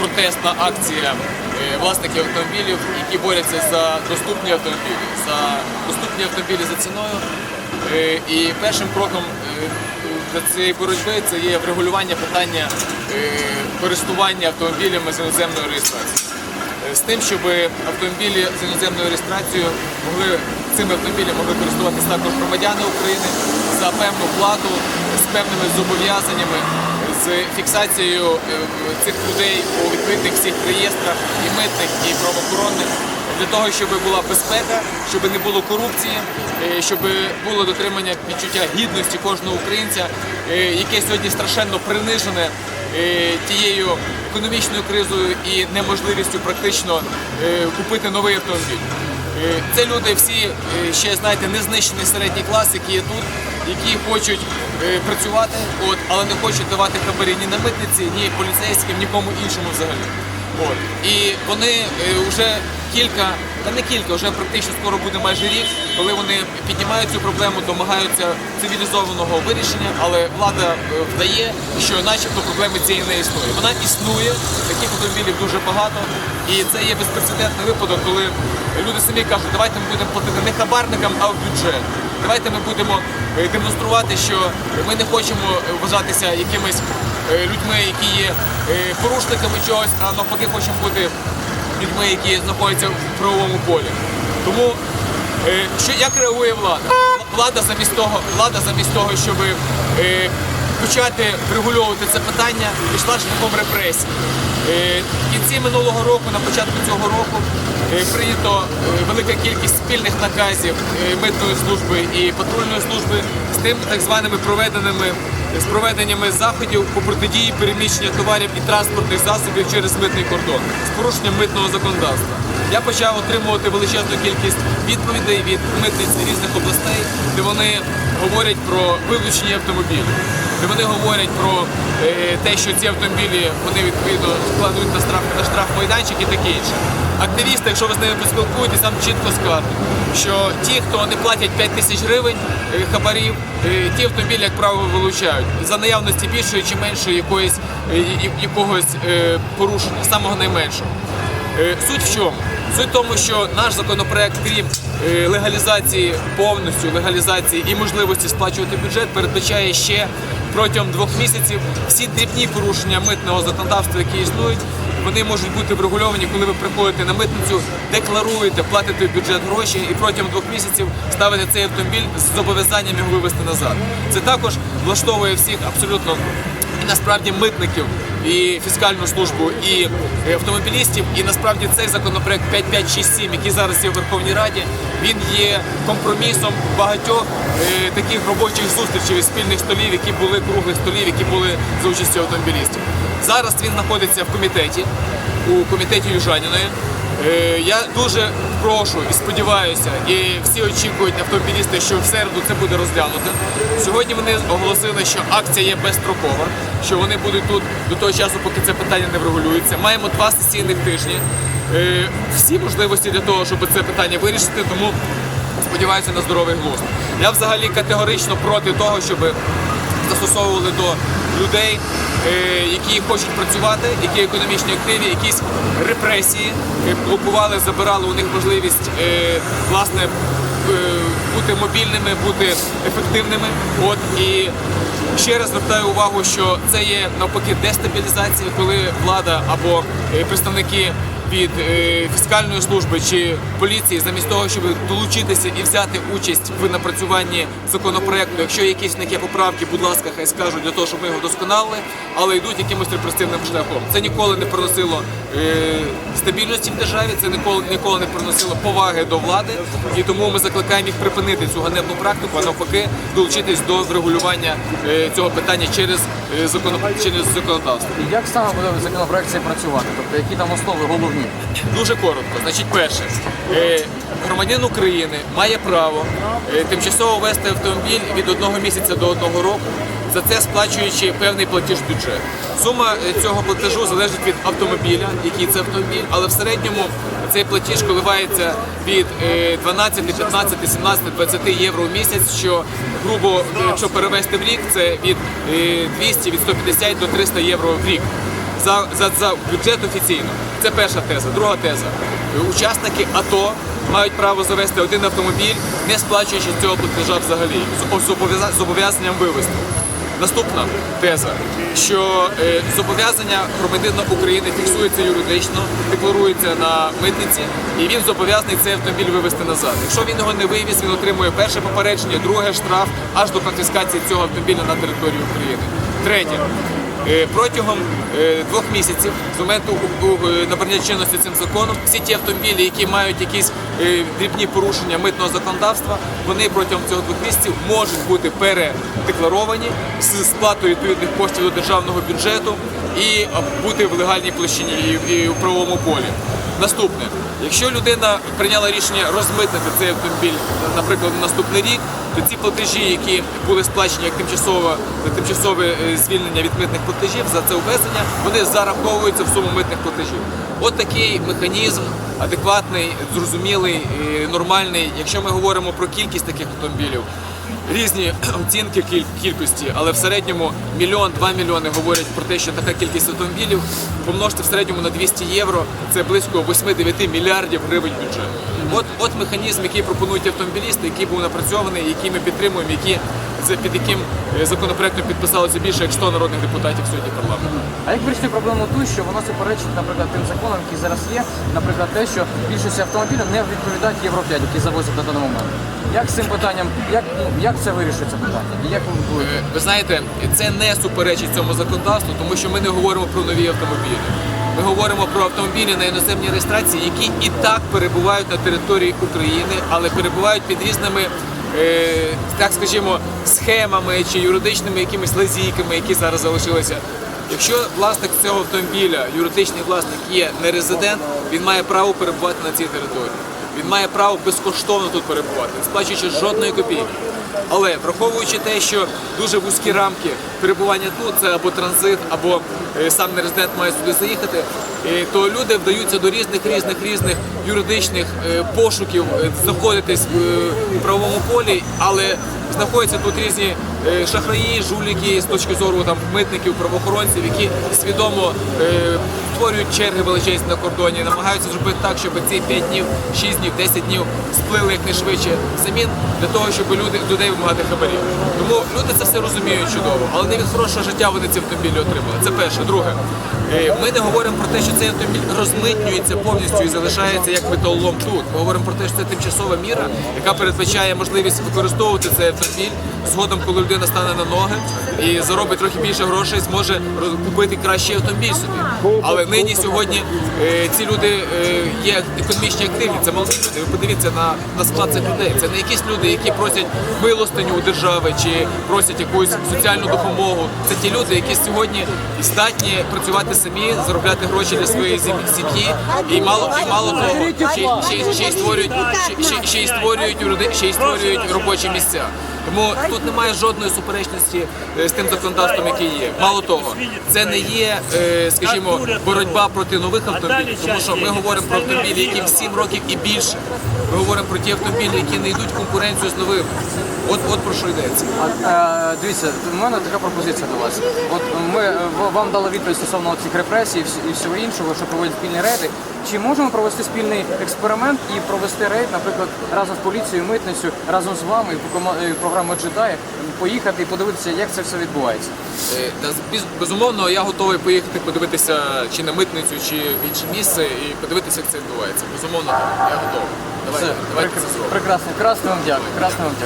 протестна акція е, власників автомобілів, які борються за доступні автомобілі, за доступні автомобілі за ціною. Е, І першим кроком е, до цієї боротьби це є врегулювання питання користування автомобілями з іноземною реєстрацією. З тим, щоб автомобілі з іноземною реєстрацією могли цими автомобілями могли користуватися також громадяни України за певну плату з певними зобов'язаннями, з фіксацією е, цих людей у відкритих всіх реєстрах і митних, і правоохоронних для того, щоб була безпека, щоб не було корупції, е, щоб було дотримання відчуття гідності кожного українця, е, яке сьогодні страшенно принижене тією економічною кризою і неможливістю практично купити новий автомобіль. Е, Це люди всі е, ще знаєте не знищений середній клас, які є тут, які хочуть е, працювати, от, але не хочуть давати хабарі ні на митниці, ні поліцейським, нікому іншому взагалі. І вони вже кілька, та не кілька, вже практично скоро буде майже рік, коли вони піднімають цю проблему, домагаються цивілізованого вирішення, але влада е, вдає, що начебто проблеми цієї не існує. Вона існує, таких автомобілів дуже багато, і це є безпрецедентний випадок, коли люди самі кажуть, давайте ми будемо платити не хабарникам, а в бюджет. Давайте ми будемо е, демонструвати, що ми не хочемо е, вважатися якимись е, людьми, які є е, порушниками чогось, а навпаки хочемо бути людьми, які знаходяться в правовому полі. Тому е, що як реагує влада? Влада замість того, влада замість того, щоб е, почати врегульовувати це питання, пішла шляхом репресій. Е, в кінці минулого року, на початку цього року, е, прийнято е, велика кількість спільних наказів митної служби і патрульної служби з тим так званими проведеними з проведеннями заходів по протидії переміщення товарів і транспортних засобів через митний кордон з порушенням митного законодавства. Я почав отримувати величезну кількість відповідей від митниць різних областей, де вони говорять про вилучені автомобілі, де вони говорять про е, те, що ці автомобілі вони відповідно складують на штраф на штраф майданчик і таке інше. Активісти, якщо ви з ними поспілкуєтесь, там чітко скажуть, що ті, хто не платять 5 тисяч гривень е, хабарів, е, ті автомобілі, як правило, вилучають за наявності більшої чи меншої якоїсь якогось порушення, самого найменшого. Е, Суть в чому? Суть в тому, що наш законопроект, крім е, легалізації повністю легалізації і можливості сплачувати бюджет, передбачає ще протягом двох місяців всі дрібні порушення митного законодавства, які існують. Вони можуть бути врегульовані, коли ви приходите на митницю, декларуєте, платите в бюджет гроші і протягом двох місяців ставите цей автомобіль з зобов'язанням його вивезти назад. Це також влаштовує всіх абсолютно і насправді митників і фіскальну службу, і е, автомобілістів. І насправді цей законопроект 5567, який зараз є в Верховній Раді, він є компромісом багатьох е, таких робочих зустрічей і спільних столів, які були круглих столів, які були за участю автомобілістів. Зараз він знаходиться в комітеті, у комітеті Южаніної. Е, Я дуже прошу і сподіваюся, і всі очікують автомобілісти, що в середу це буде розглянуто. Сьогодні вони оголосили, що акція є безстрокова, що вони будуть тут до того часу, поки це питання не врегулюється. Маємо два сесійних тижні. Е, Всі можливості для того, щоб це питання вирішити, тому сподіваюся на здоровий глузд. Я взагалі категорично проти того, щоб застосовували до людей, які хочуть працювати, які економічні активі, якісь репресії, е, блокували, забирали у них можливість е, власне е, бути мобільними, бути ефективними. От і ще раз звертаю увагу, що це є навпаки дестабілізація, коли влада або е, представники від е, фіскальної служби чи поліції, замість того, щоб долучитися і взяти участь в напрацюванні законопроекту. Якщо якісь в них є поправки, будь ласка, хай скажуть для того, щоб ми його досконалили, але йдуть якимось репресивним шляхом. Це ніколи не приносило е, стабільності в державі, це ніколи ніколи не приносило поваги до влади, і тому ми закликаємо їх припинити цю ганебну практику, а навпаки, долучитись до врегулювання е, цього питання через через законодавство. Як саме буде законопроект цей працювати? Тобто які там основи головні? Дуже коротко. Значить, перше, е, громадянин України має право е, тимчасово вести автомобіль від одного місяця до одного року, за це сплачуючи певний платіж в бюджет. Сума е, цього платежу залежить від автомобіля, який це автомобіль, але в середньому цей платіж коливається від е, 12, 15, 17, 20 євро в місяць, що грубо, якщо перевести в рік, це від е, 200, від 150 до 300 євро в рік. За, за, за бюджет офіційно. Це перша теза. Друга теза. Учасники АТО мають право завести один автомобіль, не сплачуючи цього платежа взагалі, з зобов'яза- зобов'язанням вивезти. Наступна теза, що е, зобов'язання громадянина України фіксується юридично, декларується на митниці, і він зобов'язаний цей автомобіль вивезти назад. Якщо він його не вивіз, він отримує перше попередження, друге штраф аж до конфіскації цього автомобіля на території України. Третє. Е, Протягом е, двох місяців з моменту е, набрання чинності цим законом всі ті автомобілі, які мають якісь дрібні порушення митного законодавства, вони протягом цього двох місяців можуть бути передекларовані з сплатою відповідних коштів до державного бюджету і бути в легальній площині і, у правовому полі. Наступне, якщо людина прийняла рішення розмитнити цей автомобіль, наприклад, на наступний рік, то ці платежі, які були сплачені як тимчасове, тимчасове звільнення від митних платежів за це ввезення, вони зараховуються в суму митних платежів. От такий механізм адекватний, зрозумілий, е, нормальний. Якщо ми говоримо про кількість таких автомобілів, різні оцінки кіль- кількості, але в середньому мільйон-два мільйони говорять про те, що така кількість автомобілів помножити в середньому на 200 євро, це близько 8-9 мільярдів гривень бюджету. От, от механізм, який пропонують автомобілісти, який був напрацьований, який ми підтримуємо, які за під яким е, законопроектом підписалося більше як 100 народних депутатів сьогодні парламенту. А як вирішити проблему ту, що воно суперечить, наприклад, тим законам, які зараз є, наприклад, те, що більшість автомобілів не відповідають Євро 5, які завозять на даний момент. Як з цим питанням, як, ну, як це вирішується питання? Як ви будете? Ви знаєте, це не суперечить цьому законодавству, тому що ми не говоримо про нові автомобілі. Ми говоримо про автомобілі на іноземній реєстрації, які і так перебувають на території України, але перебувають під різними, е, так скажімо, схемами чи юридичними якимись лазійками, які зараз залишилися. Якщо власник цього автомобіля, юридичний власник є не резидент, він має право перебувати на цій території. Він має право безкоштовно тут перебувати, не сплачуючи жодної копійки. Але враховуючи те, що дуже вузькі рамки перебування тут, це або транзит, або е, сам нерезидент має сюди заїхати, е, то люди вдаються до різних різних різних юридичних е, пошуків, знаходитись в правовому полі, але знаходяться тут різні шахраї, жуліки з точки зору там митників, правоохоронців, які свідомо е, створюють черги величезні на кордоні, намагаються зробити так, щоб ці 5 днів, 6 днів, 10 днів сплили якнайшвидше самі для того, щоб люди людей вимагати хабарів. Тому люди це все розуміють чудово, але не від хорошого життя вони ці автомобілі отримали. Це перше. Друге, е, ми не говоримо про те, що цей автомобіль розмитнюється повністю і залишається як металолом тут. Ми говоримо про те, що це тимчасова міра, яка передбачає можливість використовувати цей автомобіль згодом, коли людина стане на ноги і заробить трохи більше грошей, зможе купити кращий автомобіль собі. Але нині сьогодні е, ці люди е, є економічні активні. Це молоді люди. Ви подивіться на, на склад цих людей. Це не якісь люди, які просять милостиню у держави чи просять якусь соціальну допомогу. Це ті люди, які сьогодні здатні працювати самі, заробляти гроші для своєї сім'ї, і мало і мало того, ще, ще, ще й створюють ще, ще, й створюють ще й створюють робочі місця. Тому тут немає жодної суперечності е, з тим законодавством, яке є. Мало того, це не є, е, скажімо, боротьба проти нових автомобілів, тому що ми говоримо про автомобілі, яким 7 років і більше. Ми говоримо про ті автомобілі, які не йдуть в конкуренцію з новими. От, от про що йдеться. А, дивіться, у мене така пропозиція до вас. От ми е, вам дали відповідь стосовно цих репресій і всього іншого, що проводять спільні рейди. Чи можемо провести спільний експеримент і провести рейд, наприклад, разом з поліцією, митницею, разом з вами, по е, Джедай, поїхати і подивитися, як це все відбувається? Е, Безумовно, я готовий поїхати подивитися чи на митницю, чи в інше місце і подивитися, як це відбувається. Безумовно, я готовий. Давайте, давайте це зробимо. прекрасно, красно вам дякую. Красно вам дякую.